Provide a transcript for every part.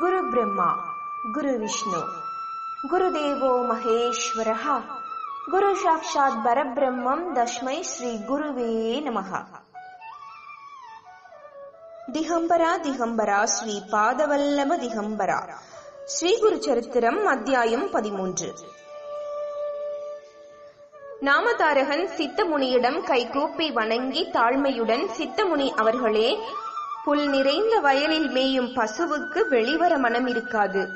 குரு பிரம்மா குரு விஷ்ணு. குருதேவோ மகேஸ்வரः குரு சாட்சாத் பரபிரம்மம் தஸ்மை ஸ்ரீ குருவே நமக திகம்பரா திகம்பரா ஸ்ரீ பாதவல்லம திகம்பரா. ஸ்ரீ குரு சரித்திரம் அத்தியாயம் பதிமூன்று. நாமதாரகன் சித்தமுனியிடம் கைகூப்பி வணங்கி தாழ்மையுடன் சித்தமுனி அவர்களே புல் நிறைந்த வயலில் மேயும் பசுவுக்கு வெளிவர மனம் இருக்காது.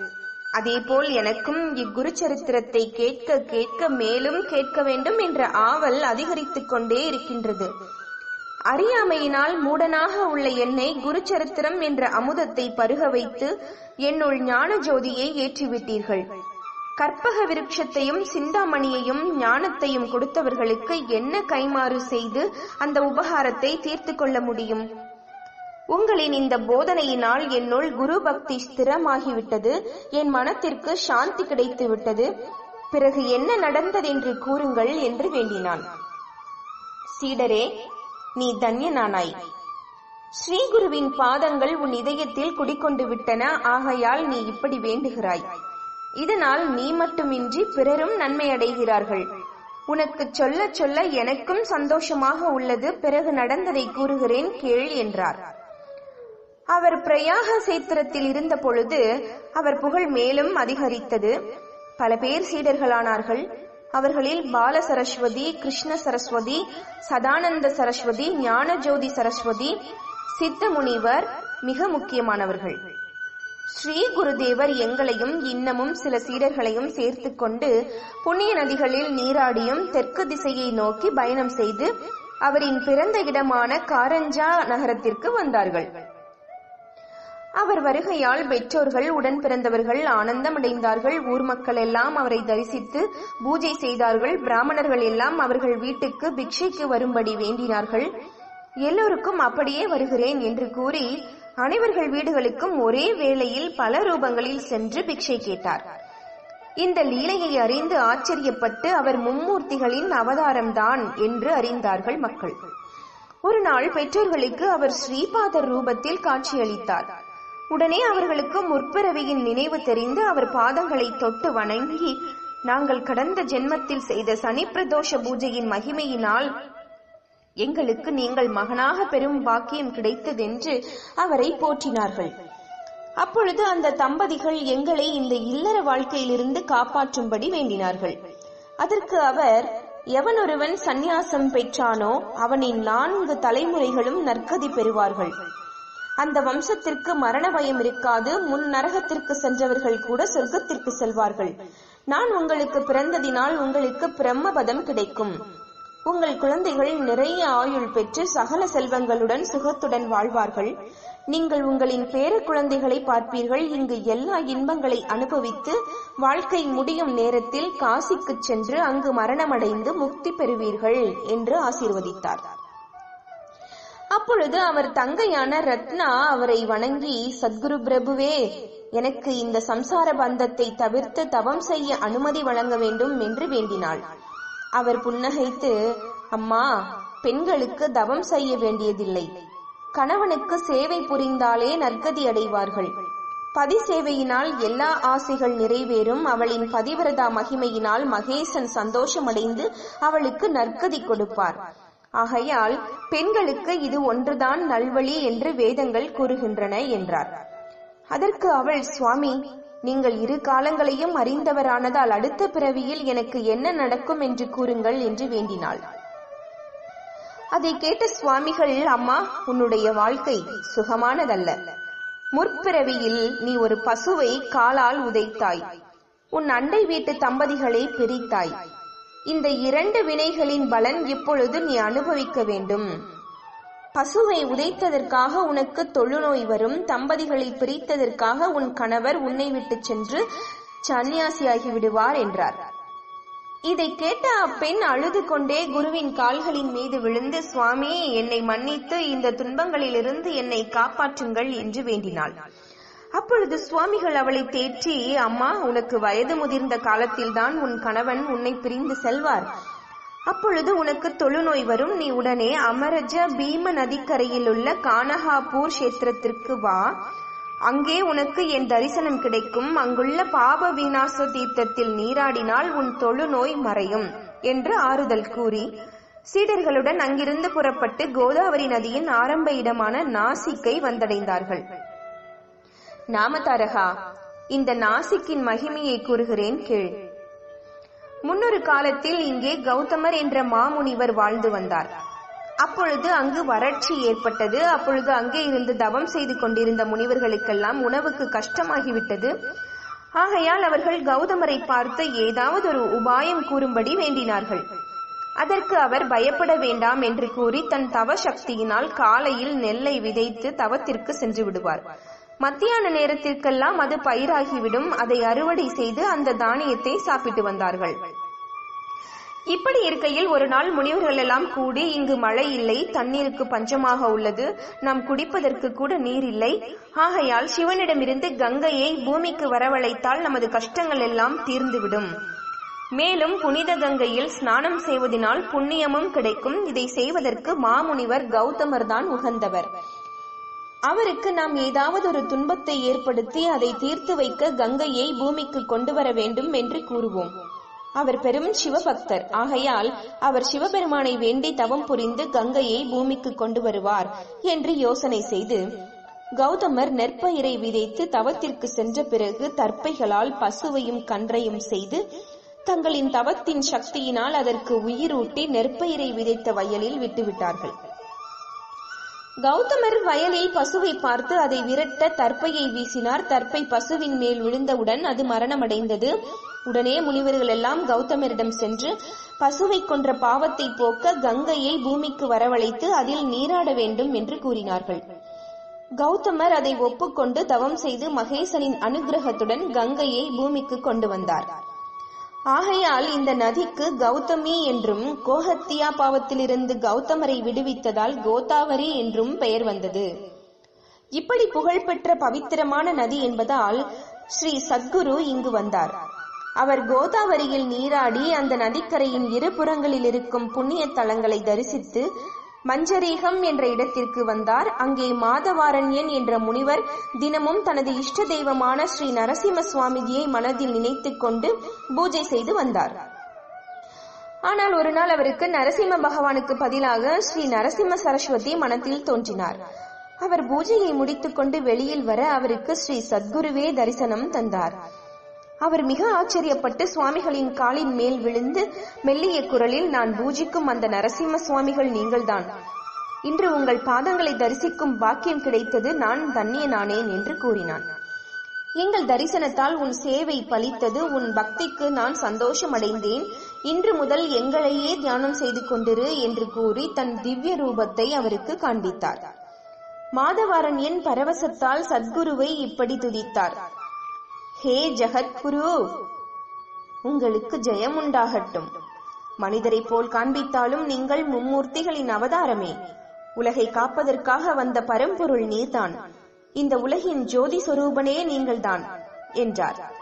அதேபோல் எனக்கும் இக்குரு சரித்திரத்தை கேட்க கேட்க மேலும் கேட்க வேண்டும் என்ற ஆவல் அதிகரித்துக் கொண்டே இருக்கின்றது. அறியாமையினால் மூடனாக உள்ள என்னை குரு சரித்திரம் என்ற அமுதத்தை பருக வைத்து என்னுள் ஞான ஜோதியை ஏற்றிவிட்டீர்கள். கற்பக விருட்சத்தையும் சிந்தாமணியையும் ஞானத்தையும் கொடுத்தவர்களுக்கு என்ன கைமாறு செய்து அந்த உபகாரத்தை தீர்த்து கொள்ள முடியும்? உங்களின் இந்த போதனையினால் என்னுள் குரு பக்தி ஸ்திரமாகிவிட்டது என் மனத்திற்கு சாந்தி கிடைத்து விட்டது பிறகு என்ன நடந்ததென்று கூறுங்கள் என்று வேண்டினான். சீடரே நீ தன்யனானாய். ஸ்ரீகுருவின் பாதங்கள் உன் இதயத்தில் குடிக்கொண்டு விட்டன ஆகையால் நீ இப்படி வேண்டுகிறாய். இதனால் நீ மட்டுமின்றி பிறரும் நன்மை அடைகிறார்கள் உனக்கு சொல்ல சொல்ல எனக்கும் சந்தோஷமாக உள்ளது பிறகு நடந்ததை கூறுகிறேன் கேள் என்றார். அவர் பிரயாக சேத்திரத்தில் இருந்த பொழுது அவர் புகழ் மேலும் அதிகரித்தது. பல பேர் சீடர்களானார்கள். அவர்களில் பால சரஸ்வதி கிருஷ்ண சரஸ்வதி சதானந்த சரஸ்வதி ஞானஜோதி சரஸ்வதி சித்த முனிவர் மிக முக்கியமானவர்கள். ஸ்ரீ குருதேவர் எங்களையும் இன்னமும் சில சீடர்களையும் சேர்த்து கொண்டு புண்ணிய நதிகளில் நீராடியும் தெற்கு திசையை நோக்கி பயணம் செய்து அவரின் பிறந்த இடமான காரஞ்சா நகரத்திற்கு வந்தார்கள். அவர் வருகையால் பெற்றோர்கள் உடன் பிறந்தவர்கள் ஆனந்தமடைந்தார்கள். ஊர் மக்கள் எல்லாம் அவரை தரிசித்து பூஜை செய்தார்கள். பிராமணர்கள் எல்லாம் அவர்கள் வீட்டுக்கு பிக்ஷைக்கு வரும்படி வேண்டினார்கள். எல்லோருக்கும் அப்படியே வருகிறேன் என்று கூறி அனைவர்கள் வீடுகளுக்கும் ஒரே வேளையில் பல ரூபங்களில் சென்று பிக்ஷை கேட்டார். இந்த லீலையை அறிந்து ஆச்சரியப்பட்டு அவர் மும்மூர்த்திகளின் அவதாரம்தான் என்று அறிந்தார்கள் மக்கள். ஒரு நாள் பெற்றோர்களுக்கு அவர் ஸ்ரீபாதர் ரூபத்தில் காட்சியளித்தார். உடனே அவர்களுக்கு முற்பிறவியின் நினைவு தெரிந்து அவர் பாதங்களை தொட்டு வணங்கி நாங்கள் கடந்த ஜென்மத்தில் செய்த சனி பிரதோஷ பூஜையின் மகிமையினால் எங்களுக்கு நீங்கள் மகனாக பெரும் பாக்கியம் கிடைத்ததென்று அவரை போற்றினார்கள். அப்பொழுது அந்த தம்பதிகள் எங்களை இந்த இல்லற வாழ்க்கையிலிருந்து காப்பாற்றும்படி வேண்டினார்கள். அதற்கு அவர் எவனொருவன் சந்நியாசம் பெற்றானோ அவனின் நான்கு தலைமுறைகளும் நற்கதி பெறுவார்கள். அந்த வம்சத்திற்கு மரண பயம் இருக்காது. முன் நரகத்திற்கு சென்றவர்கள் கூட சொர்க்கத்திற்கு செல்வார்கள். நான் உங்களுக்கு பிறந்ததினால் உங்களுக்கு பிரம்மபதம் கிடைக்கும். உங்கள் குழந்தைகள் நிறைய ஆயுள் பெற்று சகல செல்வங்களுடன் சுகத்துடன் வாழ்வார்கள். நீங்கள் உங்களின் பேர குழந்தைகளை பார்ப்பீர்கள். இங்கு எல்லா இன்பங்களை அனுபவித்து வாழ்க்கை முடியும் நேரத்தில் காசிக்கு சென்று அங்கு மரணமடைந்து முக்தி பெறுவீர்கள் என்று ஆசீர்வதித்தார். அப்பொழுது அவர் தங்கையான ரத்னா அவரை வணங்கி சத்குரு பிரபுவே எனக்கு இந்த சம்சார பந்தத்தை தவிர்த்து தவம் செய்ய அனுமதி வழங்க வேண்டும் என்று வேண்டினாள். அவர் புன்னகைத்து அம்மா பெண்களுக்கு தவம் செய்ய வேண்டியதில்லை. கணவனுக்கு சேவை புரிந்தாலே நற்கதி அடைவார்கள். பதி சேவையினால் எல்லா ஆசைகள் நிறைவேறும். அவளின் பதிவிரதா மகிமையினால் மகேசன் சந்தோஷமடைந்து அவளுக்கு நற்கதி கொடுப்பார். ஆகையால் பெண்களுக்கு இது ஒன்றுதான் நல்வழி என்று வேதங்கள் கூறுகின்றன என்றார். அதற்கு அவள் சுவாமி நீங்கள் இரு காலங்களையும் அறிந்தவரானதால் அடுத்த பிறவியில் எனக்கு என்ன நடக்கும் என்று கூறுங்கள் என்று வேண்டினாள். அதை கேட்ட சுவாமிகள் அம்மா உன்னுடைய வாழ்க்கை சுகமானதல்ல. முற்பிறவியில் நீ ஒரு பசுவை காலால் உதைத்தாய். உன் அண்டை வீட்டு தம்பதிகளை பிரித்தாய். இந்த இரண்டு வினைகளின் பலன் இப்பொழுது நீ அனுபவிக்க வேண்டும். பசுவை உதைத்ததற்காக உனக்கு தொழுநோய் வரும் தம்பதிகளை பிரித்ததற்காக உன் கணவர் உன்னை விட்டு சென்று சன்னியாசியாகி விடுவார் என்றார். இதை கேட்ட அப்பெண் அழுது கொண்டே குருவின் கால்களின் மீது விழுந்து சுவாமி என்னை மன்னித்து இந்த துன்பங்களிலிருந்து என்னை காப்பாற்றுங்கள் என்று வேண்டினாள். அப்பொழுது சுவாமிகள் அவளை தேற்றி அம்மா உனக்கு வயது முதிர்ந்த காலத்தில்தான் உன் கணவன் உன்னை பிரிந்து செல்வார். அப்பொழுது உனக்கு தொழுநோய் வரும். நீ உடனே அமரஜ பீம நதிக்கரையில் உள்ள கானஹாப்பூர் கஷேத்திரத்திற்கு வா. அங்கே உனக்கு என் தரிசனம் கிடைக்கும். அங்குள்ள பாப விநாச தீர்த்தத்தில் நீராடினால் உன் தொழுநோய் மறையும் என்று ஆறுதல் கூறி சீடர்களுடன் அங்கிருந்து புறப்பட்டு கோதாவரி நதியின் ஆரம்ப இடமான நாசிக்கை வந்தடைந்தார்கள். நாமதாரகா இந்த நாசிக்கின் மகிமையை கூறுகிறேன் கேள். முன்னொரு காலத்தில் இங்கே கௌதமர் என்ற மாமுனிவர் வாழ்ந்து வந்தார். அப்பொழுது அங்கு வறட்சி ஏற்பட்டது. அப்பொழுது அங்கே இருந்து தவம் செய்து கொண்டிருந்த முனிவர்களுக்கெல்லாம் உணவுக்கு கஷ்டமாகிவிட்டது. ஆகையால் அவர்கள் கௌதமரை பார்த்து ஏதாவது ஒரு உபாயம் கூறும்படி வேண்டினார்கள். அதற்கு அவர் பயப்பட வேண்டாம் என்று கூறி தன் தவ சக்தியினால் காலையில் நெல்லை விதைத்து தவத்திற்கு சென்று விடுவார். மத்தியான நேரத்திற்கெல்லாம் அது பயிராகிவிடும். அதை அறுவடை செய்து அந்த தானியத்தை சாப்பிட்டு வந்தார்கள். இப்படி இருக்கையில் ஒரு நாள் முனிவர்கள் எல்லாம் கூடி இங்கு மழை இல்லை தண்ணீருக்கு பஞ்சமாக உள்ளது. நாம் குடிப்பதற்கு கூட நீர் இல்லை. ஆகையால் சிவனிடமிருந்து கங்கையை பூமிக்கு வரவழைத்தால் நமது கஷ்டங்கள் எல்லாம் தீர்ந்துவிடும். மேலும் புனித கங்கையில் ஸ்நானம் செய்வதனால் புண்ணியமும் கிடைக்கும். இதை செய்வதற்கு மாமுனிவர் கௌதமர் தான் உகந்தவர். அவருக்கு நாம் ஏதாவது ஒரு துன்பத்தை ஏற்படுத்தி அதை தீர்த்து வைக்க கங்கையை பூமிக்கு கொண்டு வர வேண்டும் என்று கூறுவோம். அவர் பெரும் சிவபக்தர். ஆகையால் அவர் சிவபெருமானை வேண்டி தவம் புரிந்து கங்கையை பூமிக்கு கொண்டு வருவார் என்று யோசனை செய்து கௌதமர் நெற்பயிரை விதைத்து தவத்திற்கு சென்ற பிறகு தற்பைகளால் பசுவையும் கன்றையும் செய்து தங்களின் தவத்தின் சக்தியினால் அதற்கு உயிரூட்டி நெற்பயிரை விதைத்த வயலில் விட்டுவிட்டார்கள். கௌதமர் வயலில் பசுவை பார்த்து அதை விரட்ட தற்பையை வீசினார். தற்பை பசுவின் மேல் விழுந்தவுடன் அது மரணமடைந்தது. உடனே முனிவர்கள் எல்லாம் கௌதமரிடம் சென்று பசுவை கொன்ற பாவத்தை போக்க கங்கையை பூமிக்கு வரவழைத்து அதில் நீராட வேண்டும் என்று கூறினார்கள். கௌதமர் அதை ஒப்புக்கொண்டு தவம் செய்து மகேசனின் அனுகிரகத்துடன் கங்கையை பூமிக்கு கொண்டு வந்தார். ஆகையால் இந்த நதிக்கு கௌதமி என்றும் கோஹத்தியா பாவத்திலிருந்து கௌதமரை விடுவித்ததால் கோதாவரி என்றும் பெயர் வந்தது. இப்படி புகழ்பெற்ற பவித்திரமான நதி என்பதால் ஸ்ரீ சத்குரு இங்கு வந்தார். அவர் கோதாவரியில் நீராடி அந்த நதிக்கரையின் இரு புறங்களில் இருக்கும் புண்ணிய தலங்களை தரிசித்து மஞ்சரீகம் என்ற இடத்திற்கு வந்தார். அங்கே மாதவாரண்யன் என்ற முனிவர் தினமும் தனது இஷ்ட தெய்வமான ஸ்ரீ நரசிம்ம சுவாமிஜியை மனதில் நினைத்துக் கொண்டு பூஜை செய்து வந்தார். ஆனால் ஒரு நாள் அவருக்கு நரசிம்ம பகவானுக்கு பதிலாக ஸ்ரீ நரசிம்ம சரஸ்வதி மனத்தில் தோன்றினார். அவர் பூஜையை முடித்துக்கொண்டு வெளியில் வர அவருக்கு ஸ்ரீ சத்குருவே தரிசனம் தந்தார். அவர் மிக ஆச்சரியப்பட்டு சுவாமிகளின் காலின் மேல் விழுந்து மெல்லிய குரலில் நான் பூஜிக்கும் அந்த நரசிம்ம சுவாமிகள் நீங்கள்தான். இன்று உங்கள் பாதங்களை தரிசிக்கும் பாக்கியம் கிடைத்தது நான் தன்னியனானேன் என்று கூறினான். எங்கள் தரிசனத்தால் உன் சேவை பலித்தது உன் பக்திக்கு நான் சந்தோஷமடைந்தேன். இன்று முதல் எங்களையே தியானம் செய்து கொண்டிரு என்று கூறி தன் திவ்ய ரூபத்தை அவருக்கு காண்பித்தார். மாதவாரன் என் பரவசத்தால் சத்குருவை இப்படி துதித்தார். ஹே ஜகத்குரு உங்களுக்கு ஜெயம் உண்டாகட்டும் மனிதரை போல் காண்பித்தாலும் நீங்கள் மும்மூர்த்திகளின் அவதாரமே. உலகை காப்பதற்காக வந்த பரம்பொருள் நீர்தான். இந்த உலகின் ஜோதி சொரூபனே நீங்கள்தான் என்றார்.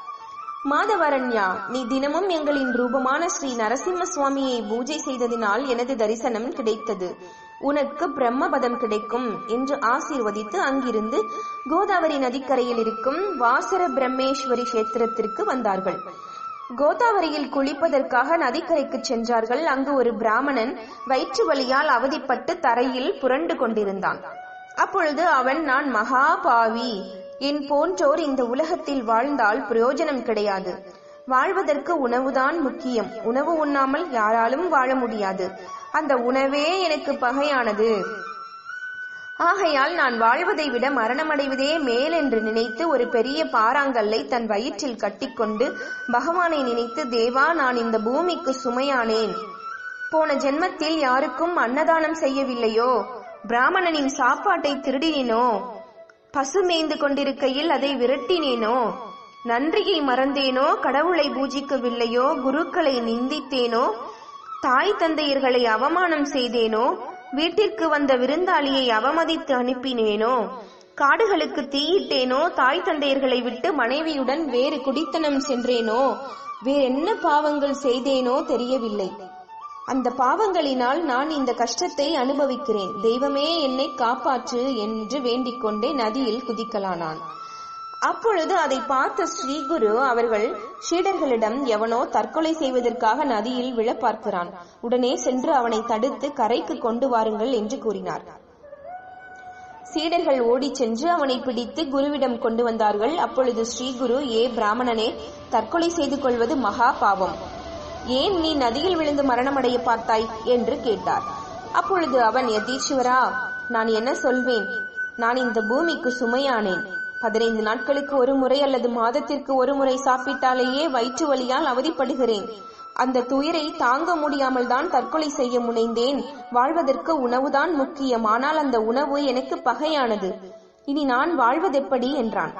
மாதவரண்யா நீ தினமும் எங்களின் ரூபமான ஸ்ரீ நரசிம்ம சுவாமியை பூஜை செய்ததினால் எனது தரிசனம் கிடைத்தது. உனக்கு பிரம்மபதம் கிடைக்கும் என்று ஆசீர்வதித்து அங்கிருந்து கோதாவரி நதிக்கரையில் இருக்கும் வாசர பிரம்மேஸ்வரி கஷேத்திரத்திற்கு வந்தார்கள். கோதாவரியில் குளிப்பதற்காக நதிக்கரைக்கு சென்றார்கள். அங்கு ஒரு பிராமணன் வயிற்று வலியால் அவதிப்பட்டு தரையில் புரண்டு கொண்டிருந்தான். அப்பொழுது அவன் நான் மகா பாவி என் போன்றோர் இந்த உலகத்தில் வாழ்ந்தால் பிரயோஜனம் கிடையாது. வாழ்வதற்கு உணவுதான் முக்கியம். உணவு உண்ணாமல் யாராலும் வாழ முடியாது. அந்த உணவே எனக்கு பகையானது. ஆகையால் நான் வாழ்வதை விட மரணமடைவதே மேல் என்று நினைத்து ஒரு பெரிய பாறாங்கல்லை தன் வயிற்றில் கட்டிக்கொண்டு பகவானை நினைத்து தேவா நான் இந்த பூமிக்கு சுமையானேன். போன ஜென்மத்தில் யாருக்கும் அன்னதானம் செய்யவில்லையோ? பிராமணனின் சாப்பாட்டை திருடினேனோ? பசு மேய்ந்து கொண்டிருக்கையில் அதை விரட்டினேனோ? நன்றியை மறந்தேனோ? கடவுளை பூஜிக்கவில்லையோ? குருக்களை நிந்தித்தேனோ? தாய் தந்தையர்களை அவமானம் செய்தேனோ? வீட்டிற்கு வந்த விருந்தாளியை அவமதித்து அனுப்பினேனோ? காடுகளுக்கு தீயிட்டேனோ? தாய் தந்தையர்களை விட்டு மனைவியுடன் வேறு குடித்தனம் சென்றேனோ? வேறென்ன பாவங்கள் செய்தேனோ தெரியவில்லை. அந்த பாவங்களினால் நான் இந்த கஷ்டத்தை அனுபவிக்கிறேன். தெய்வமே என்னை காப்பாற்று என்று வேண்டிக் கொண்டே நதியில் குதிக்கலானான். அப்பொழுது அதை பார்த்த ஸ்ரீகுரு அவர்கள் சீடர்களிடம் எவனோ தற்கொலை செய்வதற்காக நதியில் விழ பார்க்கிறான். உடனே சென்று அவனை தடுத்து கரைக்கு கொண்டு வாருங்கள் என்று கூறினார். சீடர்கள் ஓடிச் சென்று அவனை பிடித்து குருவிடம் கொண்டு வந்தார்கள். அப்பொழுது ஸ்ரீகுரு ஏ பிராமணனே தற்கொலை செய்து கொள்வது மகா பாவம். ஏன் நீ நதியில் விழுந்து மரணமடைய பார்த்தாய்? என்று கேட்டார். அப்பொழுது அவன் யதீஸ்வரா நான் என்ன சொல்வேன்? நான் இந்த பூமிக்கு சுமையானேன். பதினைந்து நாட்களுக்கு ஒரு முறை அல்லது மாதத்திற்கு ஒரு முறை சாப்பிட்டாலேயே வயிற்று வலியால் அவதிப்படுகிறேன். அந்த துயரை தாங்க முடியாமல் தான் தற்கொலை செய்ய முனைந்தேன். வாழ்வதற்கு உணவுதான் முக்கியம். ஆனால் அந்த உணவு எனக்கு பகையானது. இனி நான் வாழ்வதெப்படி என்றான்.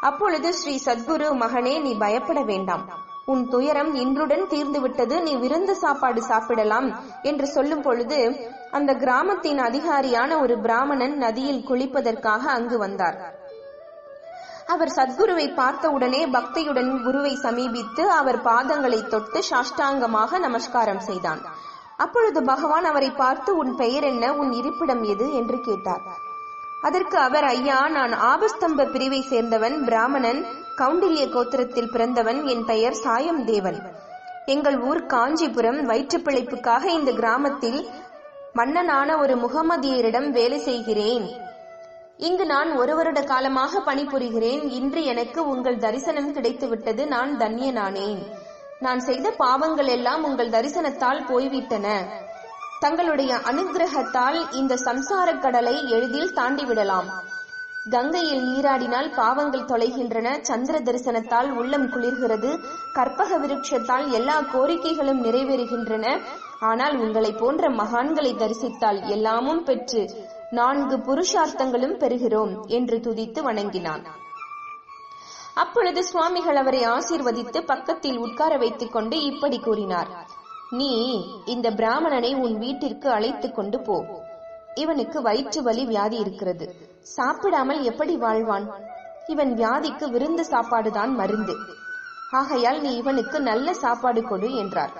அப்பொழுது ஸ்ரீ சத்குரு மகனே நீ பயப்பட வேண்டாம். உன் துயரம் இன்றுடன் தீர்ந்துவிட்டது. நீ விருந்து சாப்பாடு சாப்பிடலாம் என்று சொல்லும் பொழுது அந்த கிராமத்தின் அதிகாரியான ஒரு பிராமணன் நதியில் குளிப்பதற்காக அங்கு வந்தார். அவர் சத்குருவை பார்த்தவுடனே பக்தியுடன் குருவை சமீபித்து அவர் பாதங்களை தொட்டு சாஷ்டாங்கமாக நமஸ்காரம் செய்தான். அப்பொழுது பகவான் அவரை பார்த்து உன் பெயர் என்ன? உன் இருப்பிடம் எது? என்று கேட்டார். அதற்கு அவர் ஐயா நான் ஆபஸ்தம்ப பிரிவை சேர்ந்தவன் பிராமணன் கவுண்டில்ய கோத்திரத்தில் பிறந்தவன் என் பெயர் சாயம் தேவன் எங்கள் ஊர் காஞ்சிபுரம். வயிற்றுப்பிழைப்புக்காக இந்த கிராமத்தில் மன்னனான ஒரு முகமதியரிடம் வேலை செய்கிறேன். இங்கு நான் ஒரு வருட காலமாக பணிபுரிகிறேன். இன்று எனக்கு உங்கள் தரிசனம் கிடைத்துவிட்டது. நான் தன்யனானேன். நான் செய்த பாவங்கள் எல்லாம் உங்கள் தரிசனத்தால் போய்விட்டன. தங்களுடைய அனுகிரகத்தால் இந்த சம்சார கடலை எளிதில் தாண்டிவிடலாம். கங்கையில் நீராடினால் பாவங்கள் தொலைகின்றன. சந்திர தரிசனத்தால் உள்ளம் குளிர்கிறது. கற்பக விருட்சத்தால் எல்லா கோரிக்கைகளும் நிறைவேறுகின்றன. ஆனால் உங்களை போன்ற மகான்களை தரிசித்தால் எல்லாமும் பெற்று நான்கு புருஷார்த்தங்களும் பெறுகிறோம் என்று துதித்து வணங்கினான். அப்பொழுது சுவாமிகள் அவரை ஆசீர்வதித்து பக்கத்தில் உட்கார வைத்துக் கொண்டு இப்படி கூறினார். நீ இந்த பிராமணனை உன் வீட்டிற்கு அழைத்துக் கொண்டு போ. இவனுக்கு வயிற்று வலி வியாதி இருக்கிறது. சாப்பிடாமல் எப்படி வாழ்வான்? இவன் வியாதிக்கு விருந்து சாப்பாடுதான் மருந்து. ஆகையால் நீ இவனுக்கு நல்ல சாப்பாடு கொடு என்றார்.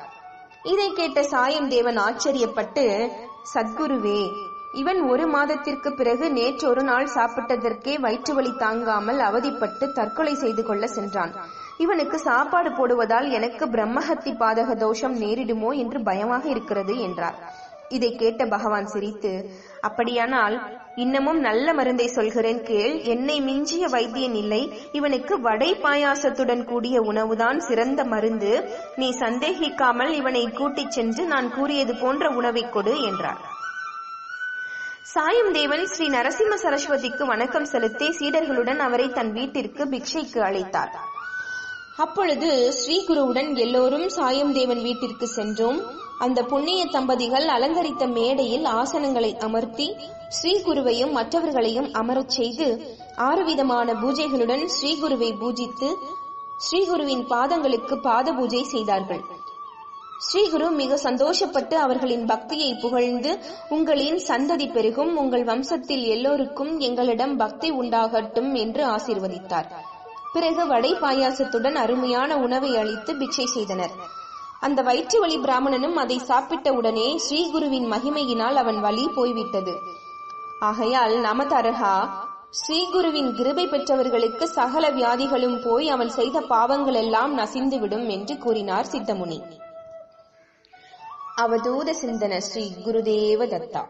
இதை கேட்ட சாயம் தேவன் ஆச்சரியப்பட்டு சத்குருவே இவன் ஒரு மாதத்திற்கு பிறகு நேற்று ஒரு நாள் சாப்பிட்டதற்கே வயிற்று வலி தாங்காமல் அவதிப்பட்டு தற்கொலை செய்து கொள்ள சென்றான். இவனுக்கு சாப்பாடு போடுவதால் எனக்கு பிரம்மஹத்தி பாதக தோஷம் நேரிடுமோ என்று பயமாக இருக்கிறது என்றார். இதை கேட்ட பகவான் சிரித்து அப்படியானால் இன்னமும் நல்ல மருந்தை சொல்கிறேன் கேள். என்னை மிஞ்சிய வைத்தியன் இல்லை. இவனுக்கு வடை பாயாசத்துடன் கூடிய உணவுதான் சிறந்த மருந்து. நீ சந்தேகிக்காமல் இவனை கூட்டிச் சென்று நான் கூறியது போன்ற உணவை கொடு என்றார். சாயம் தேவன் ஸ்ரீ நரசிம்ம சரஸ்வதிக்கு வணக்கம் செலுத்தி சீடர்களுடன் அவரை தன் வீட்டிற்கு பிக்ஷைக்கு அழைத்தார். அப்பொழுது ஸ்ரீகுருவுடன் எல்லோரும் சாயம்தேவன் வீட்டிற்கு சென்றோம். அந்த புண்ணிய தம்பதிகள் அலங்கரித்த மேடையில் ஆசனங்களை அமர்த்தி ஸ்ரீகுருவையும் மற்றவர்களையும் அமரச் செய்து ஆறு விதமான பூஜைகளுடன் ஸ்ரீகுருவை பூஜித்து ஸ்ரீகுருவின் பாதங்களுக்கு பாத பூஜை செய்தார்கள். ஸ்ரீகுரு மிக சந்தோஷப்பட்டு அவர்களின் பக்தியை புகழ்ந்து உங்களின் சந்ததி பெருகும் உங்கள் வம்சத்தில் எல்லோருக்கும் எங்களிடம் பக்தி உண்டாகட்டும் என்று ஆசீர்வதித்தார். பிறகு வடை பாயாசத்துடன் அருமையான உணவை அளித்து பிச்சை செய்தனர். அந்த வயிற்றுவழி பிராமணனும் அதை சாப்பிட்ட உடனே ஸ்ரீகுருவின் மகிமையினால் அவன் வழி போய்விட்டது. ஆகையால் நமதரகா ஸ்ரீகுருவின் கிருபை பெற்றவர்களுக்கு சகல வியாதிகளும் போய் அவன் செய்த பாவங்கள் எல்லாம் நசிந்துவிடும் என்று கூறினார் சித்தமுனி. அவதூத சிந்தன ஸ்ரீ குருதேவ தத்தா